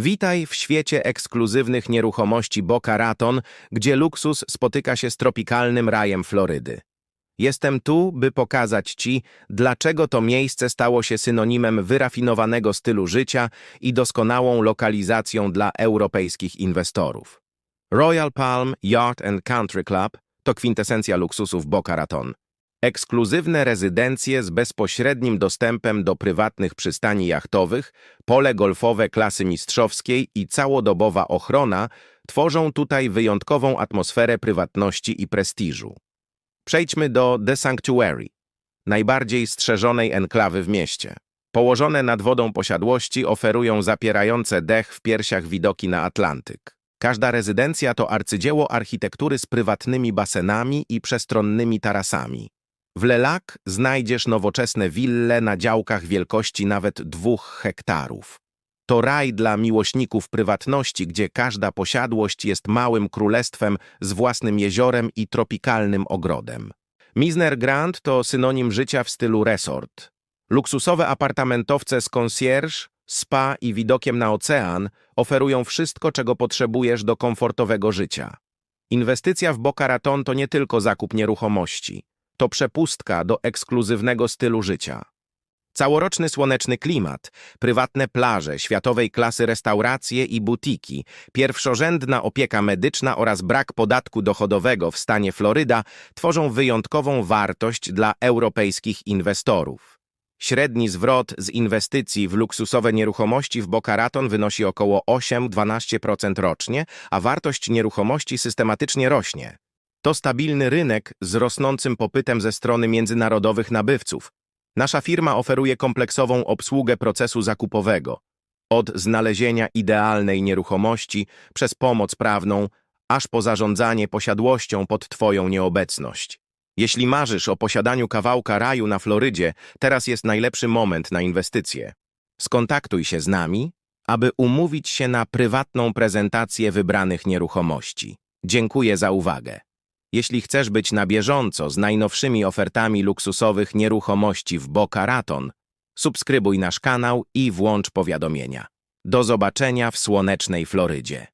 Witaj w świecie ekskluzywnych nieruchomości Boca Raton, gdzie luksus spotyka się z tropikalnym rajem Florydy. Jestem tu, by pokazać Ci, dlaczego to miejsce stało się synonimem wyrafinowanego stylu życia i doskonałą lokalizacją dla europejskich inwestorów. Royal Palm Yacht and Country Club to kwintesencja luksusów Boca Raton. Ekskluzywne rezydencje z bezpośrednim dostępem do prywatnych przystani jachtowych, pole golfowe klasy mistrzowskiej i całodobowa ochrona tworzą tutaj wyjątkową atmosferę prywatności i prestiżu. Przejdźmy do The Sanctuary, najbardziej strzeżonej enklawy w mieście. Położone nad wodą posiadłości oferują zapierające dech w piersiach widoki na Atlantyk. Każda rezydencja to arcydzieło architektury z prywatnymi basenami i przestronnymi tarasami. W Lelac znajdziesz nowoczesne wille na działkach wielkości nawet dwóch hektarów. To raj dla miłośników prywatności, gdzie każda posiadłość jest małym królestwem z własnym jeziorem i tropikalnym ogrodem. Misner Grand to synonim życia w stylu resort. Luksusowe apartamentowce z concierge, spa i widokiem na ocean oferują wszystko, czego potrzebujesz do komfortowego życia. Inwestycja w Boca Raton to nie tylko zakup nieruchomości. To przepustka do ekskluzywnego stylu życia. Całoroczny słoneczny klimat, prywatne plaże, światowej klasy restauracje i butiki, pierwszorzędna opieka medyczna oraz brak podatku dochodowego w stanie Floryda tworzą wyjątkową wartość dla europejskich inwestorów. Średni zwrot z inwestycji w luksusowe nieruchomości w Boca Raton wynosi około 8-12% rocznie, a wartość nieruchomości systematycznie rośnie. To stabilny rynek z rosnącym popytem ze strony międzynarodowych nabywców. Nasza firma oferuje kompleksową obsługę procesu zakupowego. Od znalezienia idealnej nieruchomości, przez pomoc prawną, aż po zarządzanie posiadłością pod Twoją nieobecność. Jeśli marzysz o posiadaniu kawałka raju na Florydzie, teraz jest najlepszy moment na inwestycje. Skontaktuj się z nami, aby umówić się na prywatną prezentację wybranych nieruchomości. Dziękuję za uwagę. Jeśli chcesz być na bieżąco z najnowszymi ofertami luksusowych nieruchomości w Boca Raton, subskrybuj nasz kanał i włącz powiadomienia. Do zobaczenia w słonecznej Florydzie.